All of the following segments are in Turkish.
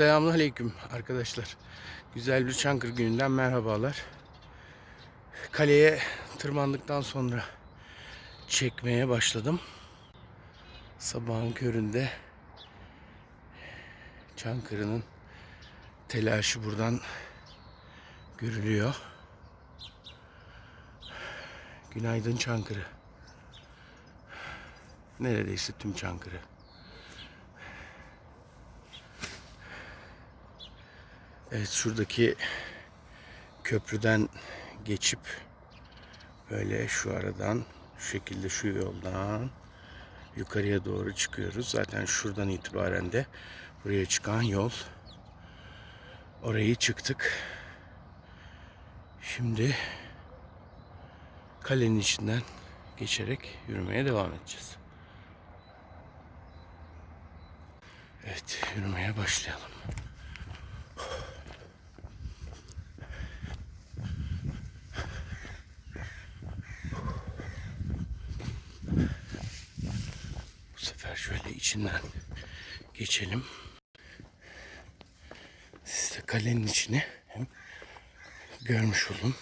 Selamünaleyküm arkadaşlar. Güzel bir Çankır gününden merhabalar. Kaleye tırmandıktan sonra çekmeye başladım. Sabahın köründe Çankırı'nın telaşı buradan görülüyor. Günaydın Çankırı. Neredeyse tüm Çankırı. Evet şuradaki köprüden geçip böyle şu aradan şu şekilde şu yoldan yukarıya doğru çıkıyoruz. Zaten şuradan itibaren de buraya çıkan yol. Orayı çıktık. Şimdi kalenin içinden geçerek yürümeye devam edeceğiz. Evet, yürümeye başlayalım. Bu sefer şöyle içinden geçelim. Siz de kalenin içini hem görmüş olun.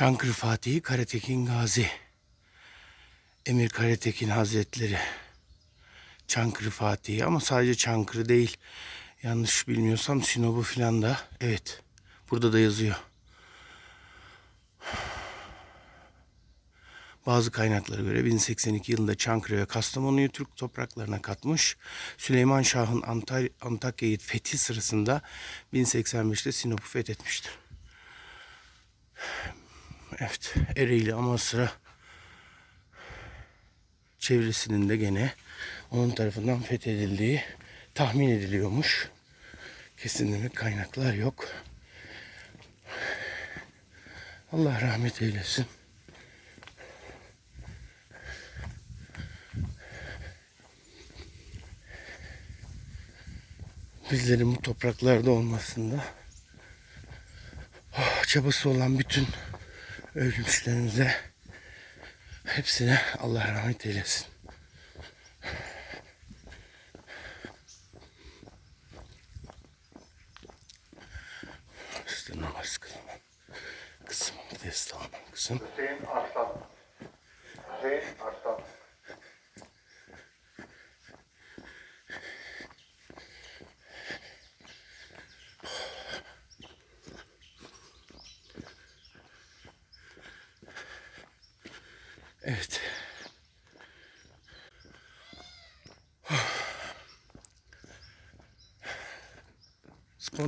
Çankırı Fatihi Karatekin Gazi. Emir Karatekin Hazretleri. Çankırı Fatihi ama sadece Çankırı değil. Yanlış bilmiyorsam Sinop'u filan da. Evet. Burada da yazıyor. Bazı kaynaklara göre 1082 yılında Çankırı ve Kastamonu'yu Türk topraklarına katmış. Süleyman Şah'ın Antakya'yı fethi sırasında 1085'te Sinop'u fethetmiştir. Evet, Ereğli Amasra çevresinin de gene onun tarafından fethedildiği tahmin ediliyormuş. Kesinlikle kaynaklar yok. Allah rahmet eylesin. Bizlerin bu topraklarda olmasında oh, çabası olan bütün ölmüşlerimize hepsine Allah rahmet eylesin.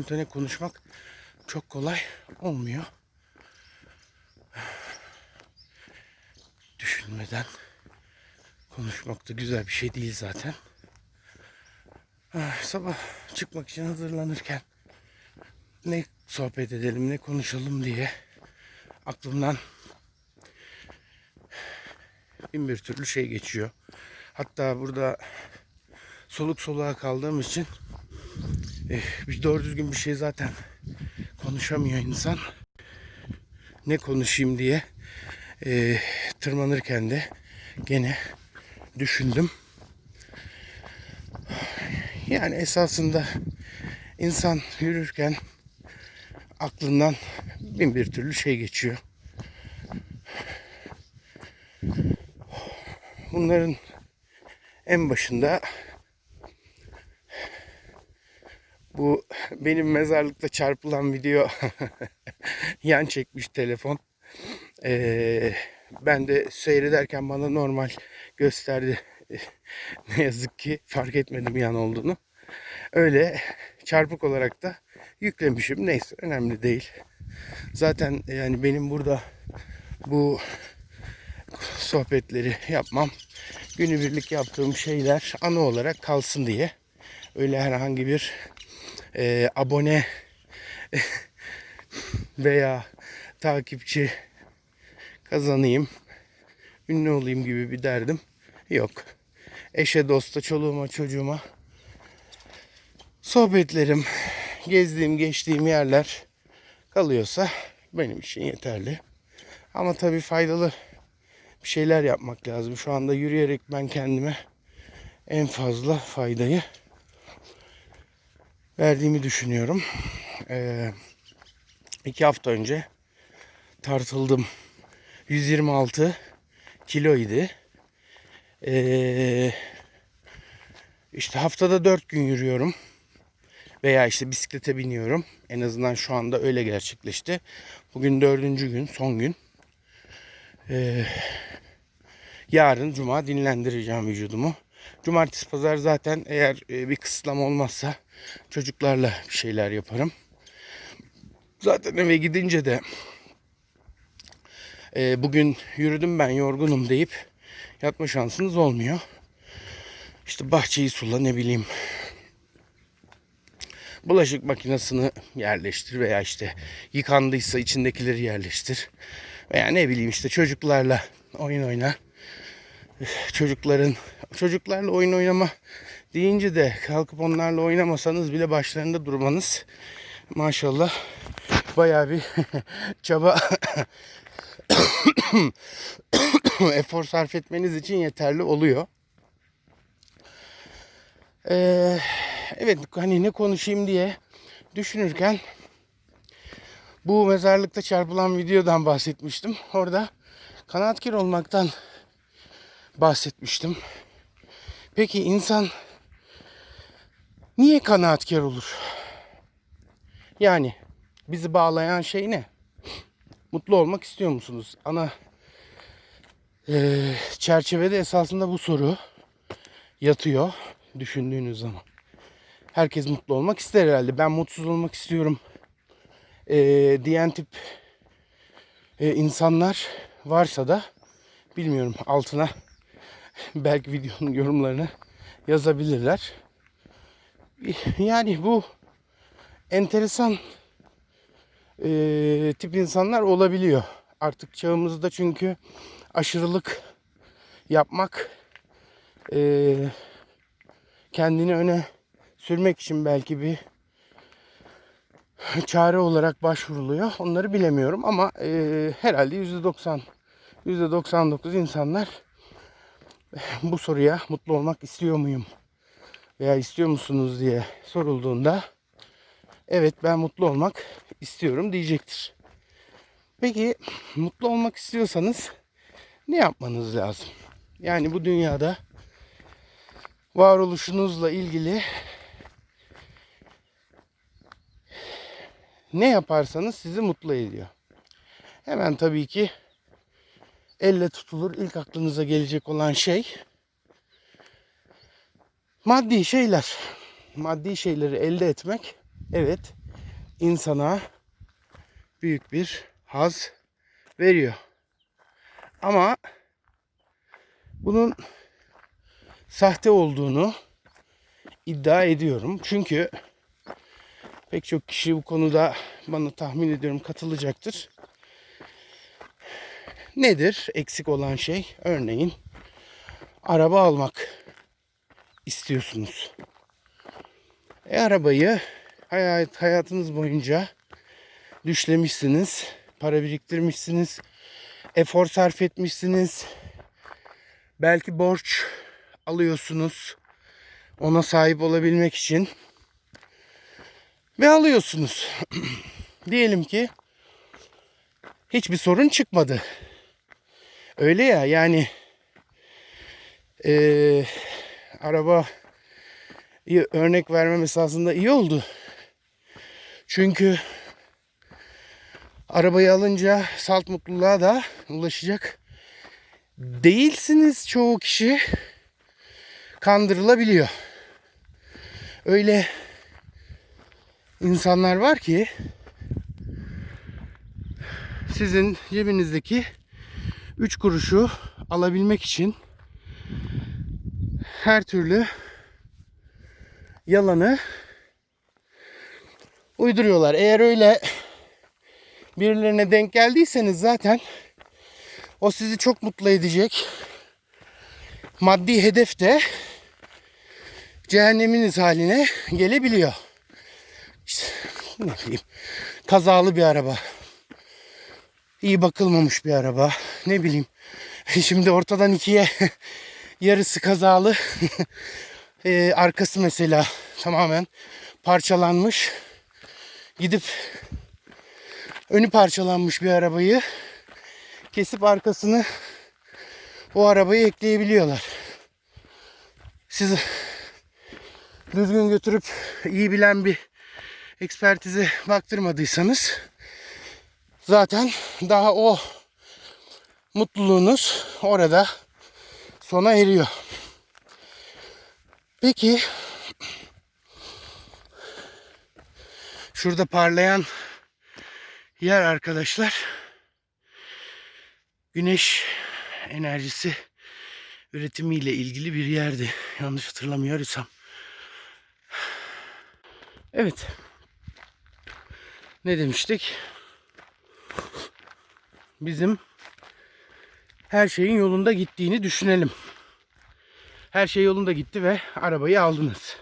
Spontane konuşmak çok kolay olmuyor. Düşünmeden konuşmak da güzel bir şey değil zaten. Ah, Sabah çıkmak için hazırlanırken ne sohbet edelim ne konuşalım diye aklımdan bin bir türlü şey geçiyor. Hatta burada soluk soluğa kaldığım için bir doğru düzgün bir şey zaten konuşamıyor insan. ne konuşayım diye e, tırmanırken de gene düşündüm. Yani esasında insan yürürken aklından bin bir türlü şey geçiyor. Bunların en başında bu benim mezarlıkta çarpılan video yan çekmiş telefon. Ee, ben de seyrederken bana normal gösterdi. ne yazık ki fark etmedim yan olduğunu. Öyle çarpık olarak da yüklemişim. Neyse önemli değil. Zaten yani benim burada bu sohbetleri yapmam günübirlik yaptığım şeyler anı olarak kalsın diye. Öyle herhangi bir e, abone veya takipçi kazanayım, ünlü olayım gibi bir derdim yok. Eşe, dosta, çoluğuma, çocuğuma sohbetlerim, gezdiğim, geçtiğim yerler kalıyorsa benim için yeterli. Ama tabii faydalı bir şeyler yapmak lazım. Şu anda yürüyerek ben kendime en fazla faydayı verdiğimi düşünüyorum. Ee, iki hafta önce tartıldım. 126 kilo idi. Ee, işte haftada 4 gün yürüyorum. Veya işte bisiklete biniyorum. En azından şu anda öyle gerçekleşti. Bugün dördüncü gün, son gün. Ee, yarın cuma dinlendireceğim vücudumu. Cumartesi pazar zaten eğer e, bir kısıtlama olmazsa çocuklarla bir şeyler yaparım. Zaten eve gidince de e, bugün yürüdüm ben yorgunum deyip yatma şansınız olmuyor. İşte bahçeyi sula ne bileyim bulaşık makinesini yerleştir veya işte yıkandıysa içindekileri yerleştir. Veya ne bileyim işte çocuklarla oyun oyna. Çocukların çocuklarla oyun oynama deyince de kalkıp onlarla oynamasanız bile başlarında durmanız maşallah bayağı bir çaba efor sarf etmeniz için yeterli oluyor. Ee, evet hani ne konuşayım diye düşünürken bu mezarlıkta çarpılan videodan bahsetmiştim. Orada kanaatkar olmaktan bahsetmiştim. Peki insan niye kanaatkar olur? Yani bizi bağlayan şey ne? Mutlu olmak istiyor musunuz? Ana eee, çerçevede esasında bu soru yatıyor düşündüğünüz zaman. Herkes mutlu olmak ister herhalde. Ben mutsuz olmak istiyorum eee, diyen tip eee, insanlar varsa da bilmiyorum altına belki videonun yorumlarını yazabilirler. Yani bu enteresan eee, tip insanlar olabiliyor. Artık çağımızda çünkü aşırılık yapmak eee, kendini öne sürmek için belki bir çare olarak başvuruluyor. Onları bilemiyorum ama eee, herhalde %90 %99 insanlar bu soruya mutlu olmak istiyor muyum veya istiyor musunuz diye sorulduğunda evet ben mutlu olmak istiyorum diyecektir. Peki mutlu olmak istiyorsanız ne yapmanız lazım? Yani bu dünyada varoluşunuzla ilgili ne yaparsanız sizi mutlu ediyor. Hemen tabii ki elle tutulur ilk aklınıza gelecek olan şey maddi şeyler. Maddi şeyleri elde etmek evet insana büyük bir haz veriyor. Ama bunun sahte olduğunu iddia ediyorum. Çünkü pek çok kişi bu konuda bana tahmin ediyorum katılacaktır. Nedir eksik olan şey? Örneğin araba almak istiyorsunuz. E arabayı hayat, hayatınız boyunca düşlemişsiniz, para biriktirmişsiniz. Efor sarf etmişsiniz. Belki borç alıyorsunuz. Ona sahip olabilmek için. Ve alıyorsunuz. Diyelim ki hiçbir sorun çıkmadı. Öyle ya yani eee araba örnek vermem esasında iyi oldu. Çünkü arabayı alınca salt mutluluğa da ulaşacak değilsiniz çoğu kişi kandırılabiliyor. Öyle insanlar var ki sizin cebinizdeki 3 kuruşu alabilmek için her türlü yalanı uyduruyorlar. Eğer öyle birilerine denk geldiyseniz zaten o sizi çok mutlu edecek. Maddi hedef de cehenneminiz haline gelebiliyor. İşte ne bileyim kazalı bir araba. iyi bakılmamış bir araba. Ne bileyim şimdi ortadan ikiye yarısı kazalı. Ee, arkası mesela tamamen parçalanmış. Gidip önü parçalanmış bir arabayı kesip arkasını o arabayı ekleyebiliyorlar. Siz düzgün götürüp iyi bilen bir ekspertize baktırmadıysanız zaten daha o mutluluğunuz orada sona eriyor. Peki şurada parlayan yer arkadaşlar güneş enerjisi üretimiyle ilgili bir yerdi. Yanlış hatırlamıyorsam. Evet. Ne demiştik? Bizim her şeyin yolunda gittiğini düşünelim. Her şey yolunda gitti ve arabayı aldınız.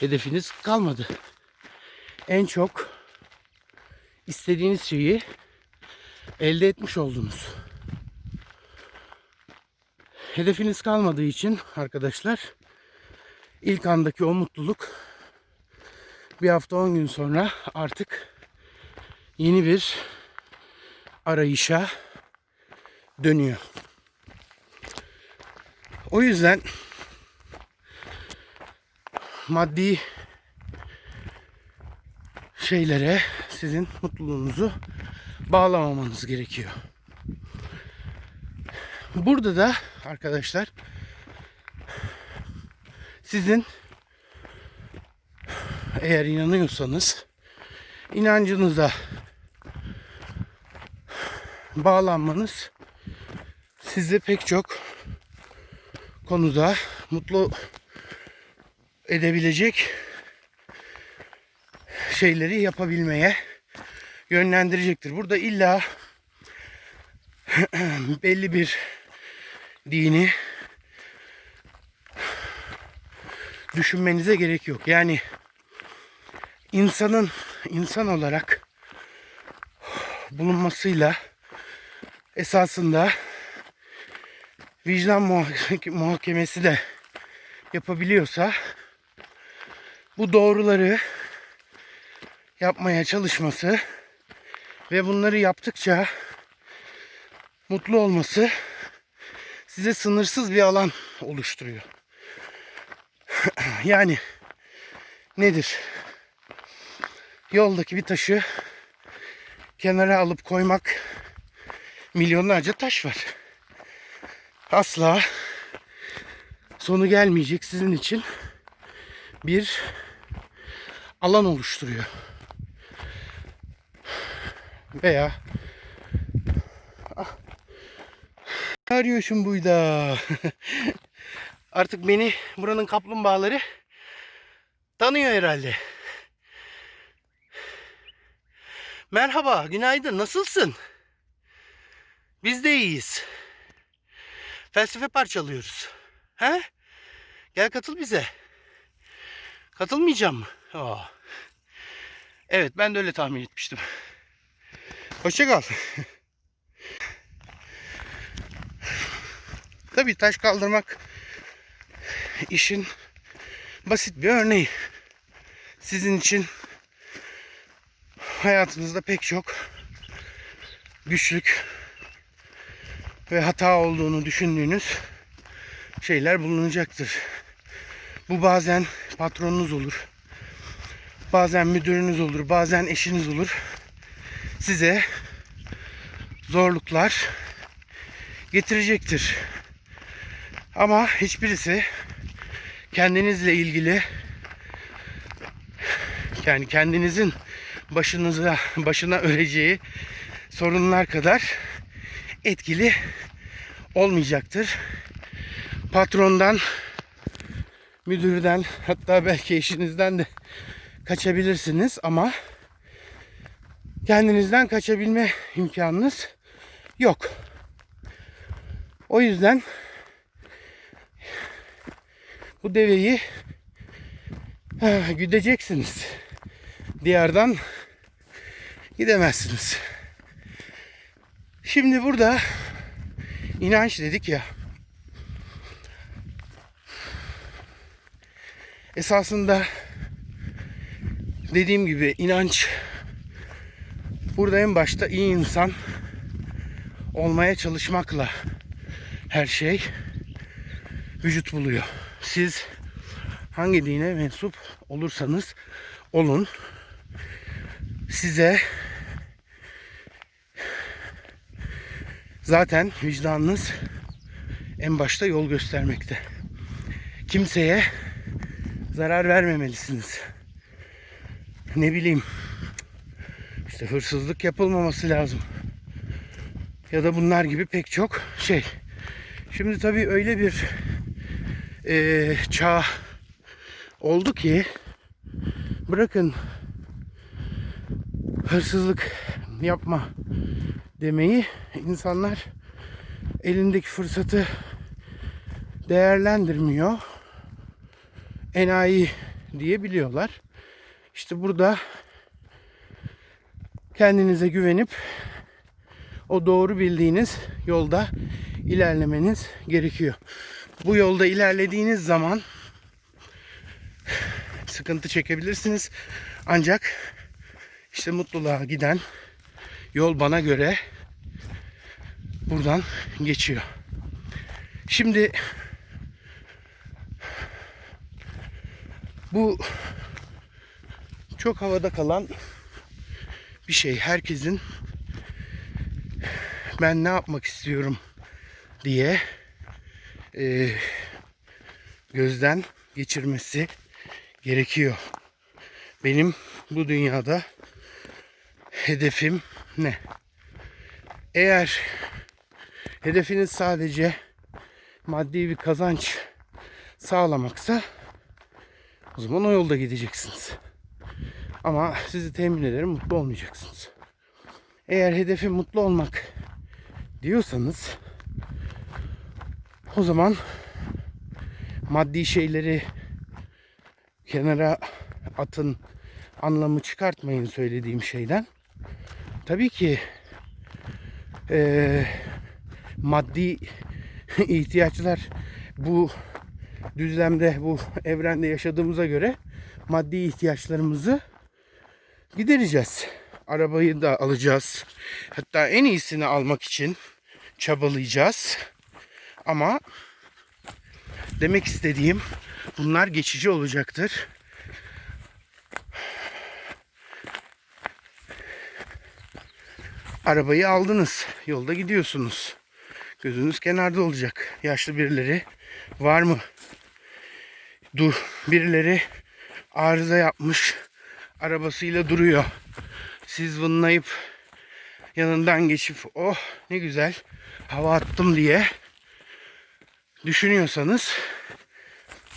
Hedefiniz kalmadı. En çok istediğiniz şeyi elde etmiş oldunuz. Hedefiniz kalmadığı için arkadaşlar ilk andaki o mutluluk bir hafta 10 gün sonra artık yeni bir arayışa dönüyor. O yüzden maddi şeylere sizin mutluluğunuzu bağlamamanız gerekiyor. Burada da arkadaşlar sizin eğer inanıyorsanız inancınıza bağlanmanız sizi pek çok konuda mutlu edebilecek şeyleri yapabilmeye yönlendirecektir. Burada illa belli bir dini düşünmenize gerek yok. Yani insanın insan olarak bulunmasıyla esasında vicdan muhake- muhakemesi de yapabiliyorsa bu doğruları yapmaya çalışması ve bunları yaptıkça mutlu olması size sınırsız bir alan oluşturuyor. yani nedir? Yoldaki bir taşı kenara alıp koymak milyonlarca taş var. Asla sonu gelmeyecek sizin için bir alan oluşturuyor. Veya Ah. Arıyorsun burada? Artık beni buranın kaplumbağaları tanıyor herhalde. Merhaba, günaydın. Nasılsın? Biz de iyiyiz. Felsefe parçalıyoruz. He? Gel katıl bize. Katılmayacağım mı? Aa. Evet ben de öyle tahmin etmiştim. Hoşça kal. Tabii taş kaldırmak işin basit bir örneği. Sizin için hayatınızda pek çok güçlük ve hata olduğunu düşündüğünüz şeyler bulunacaktır. Bu bazen patronunuz olur. Bazen müdürünüz olur, bazen eşiniz olur. Size zorluklar getirecektir. Ama hiçbirisi kendinizle ilgili yani kendinizin başınıza başına öreceği sorunlar kadar etkili olmayacaktır. Patrondan, müdürden hatta belki eşinizden de kaçabilirsiniz ama kendinizden kaçabilme imkanınız yok. O yüzden bu deveyi eh, güdeceksiniz. Diyardan gidemezsiniz. Şimdi burada inanç dedik ya. Esasında dediğim gibi inanç burada en başta iyi insan olmaya çalışmakla her şey vücut buluyor. Siz hangi dine mensup olursanız olun size zaten vicdanınız en başta yol göstermekte. Kimseye zarar vermemelisiniz. Ne bileyim işte hırsızlık yapılmaması lazım. Ya da bunlar gibi pek çok şey. Şimdi tabii öyle bir eee çağ oldu ki bırakın hırsızlık yapma demeyi insanlar elindeki fırsatı değerlendirmiyor. Enayi diyebiliyorlar. İşte burada kendinize güvenip o doğru bildiğiniz yolda ilerlemeniz gerekiyor. Bu yolda ilerlediğiniz zaman sıkıntı çekebilirsiniz. Ancak işte mutluluğa giden yol bana göre buradan geçiyor. Şimdi bu çok havada kalan bir şey. Herkesin ben ne yapmak istiyorum diye e, gözden geçirmesi gerekiyor. Benim bu dünyada hedefim ne? Eğer hedefiniz sadece maddi bir kazanç sağlamaksa o zaman o yolda gideceksiniz. Ama sizi temin ederim mutlu olmayacaksınız. Eğer hedefi mutlu olmak diyorsanız o zaman maddi şeyleri kenara atın anlamı çıkartmayın söylediğim şeyden. Tabii ki eee, maddi ihtiyaçlar bu düzlemde bu evrende yaşadığımıza göre maddi ihtiyaçlarımızı gidereceğiz. Arabayı da alacağız. Hatta en iyisini almak için çabalayacağız. Ama demek istediğim bunlar geçici olacaktır. Arabayı aldınız. Yolda gidiyorsunuz. Gözünüz kenarda olacak. Yaşlı birileri var mı? Dur. Birileri arıza yapmış. Arabasıyla duruyor. Siz vınlayıp yanından geçip oh ne güzel hava attım diye düşünüyorsanız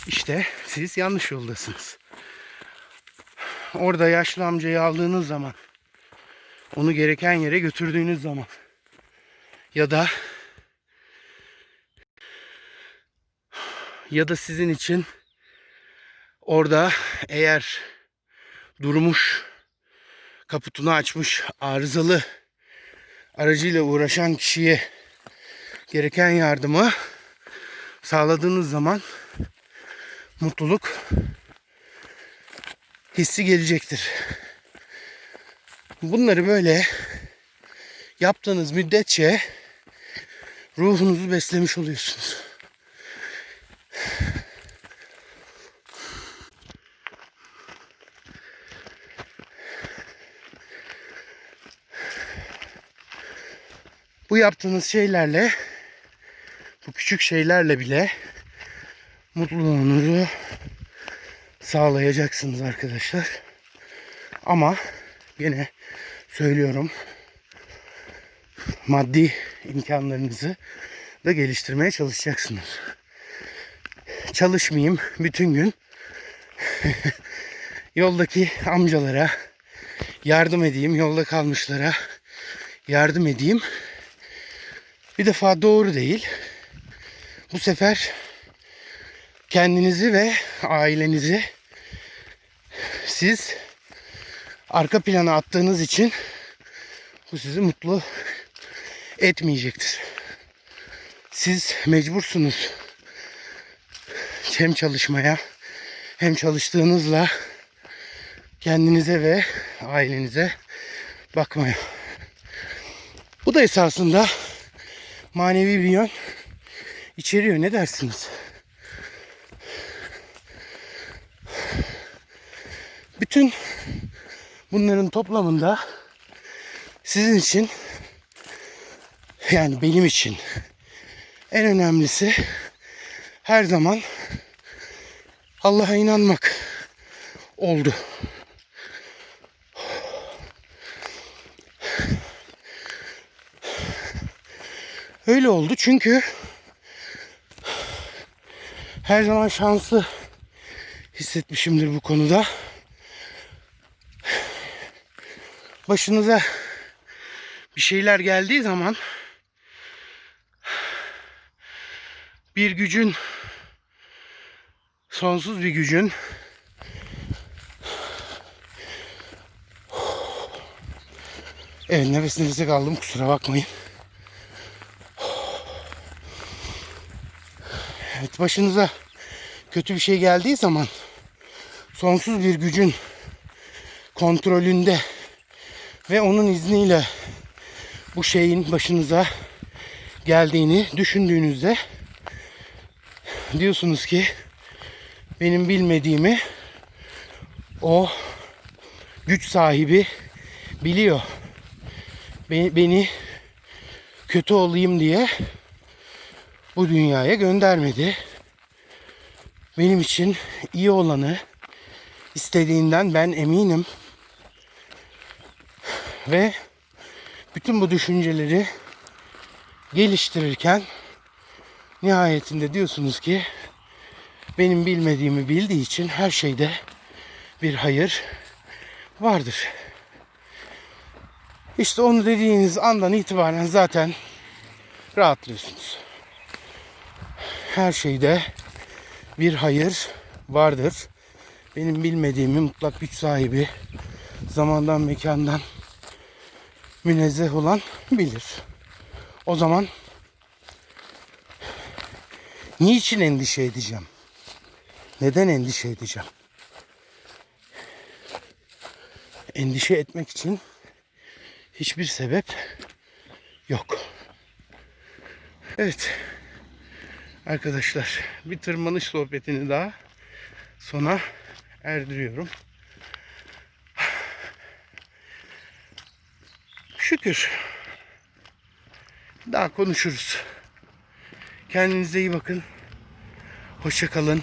işte siz yanlış yoldasınız. Orada yaşlı amcayı aldığınız zaman onu gereken yere götürdüğünüz zaman ya da ya da sizin için orada eğer durmuş kaputunu açmış arızalı aracıyla uğraşan kişiye gereken yardımı sağladığınız zaman mutluluk hissi gelecektir. Bunları böyle yaptığınız müddetçe ruhunuzu beslemiş oluyorsunuz. Bu yaptığınız şeylerle bu küçük şeylerle bile mutluluğunuzu sağlayacaksınız arkadaşlar. Ama yine söylüyorum maddi imkanlarınızı da geliştirmeye çalışacaksınız. Çalışmayayım bütün gün yoldaki amcalara yardım edeyim, yolda kalmışlara yardım edeyim. Bir defa doğru değil. Bu sefer kendinizi ve ailenizi siz arka plana attığınız için bu sizi mutlu etmeyecektir. Siz mecbursunuz hem çalışmaya hem çalıştığınızla kendinize ve ailenize bakmaya. Bu da esasında manevi bir yön içeriyor. Ne dersiniz? Bütün bunların toplamında sizin için yani benim için en önemlisi her zaman Allah'a inanmak oldu. Öyle oldu çünkü her zaman şanslı hissetmişimdir bu konuda. Başınıza bir şeyler geldiği zaman bir gücün sonsuz bir gücün Evet nefes nefese kaldım kusura bakmayın. Evet başınıza kötü bir şey geldiği zaman sonsuz bir gücün kontrolünde ve onun izniyle bu şeyin başınıza geldiğini düşündüğünüzde diyorsunuz ki benim bilmediğimi o güç sahibi biliyor. Beni, kötü olayım diye bu dünyaya göndermedi. Benim için iyi olanı istediğinden ben eminim. Ve bütün bu düşünceleri geliştirirken nihayetinde diyorsunuz ki benim bilmediğimi bildiği için her şeyde bir hayır vardır. İşte onu dediğiniz andan itibaren zaten rahatlıyorsunuz. Her şeyde bir hayır vardır. Benim bilmediğimi mutlak güç sahibi zamandan mekandan münezzeh olan bilir. O zaman niçin endişe edeceğim? Neden endişe edeceğim? Endişe etmek için hiçbir sebep yok. Evet. Arkadaşlar bir tırmanış sohbetini daha sona erdiriyorum. Şükür. Daha konuşuruz. Kendinize iyi bakın. Hoşça kalın.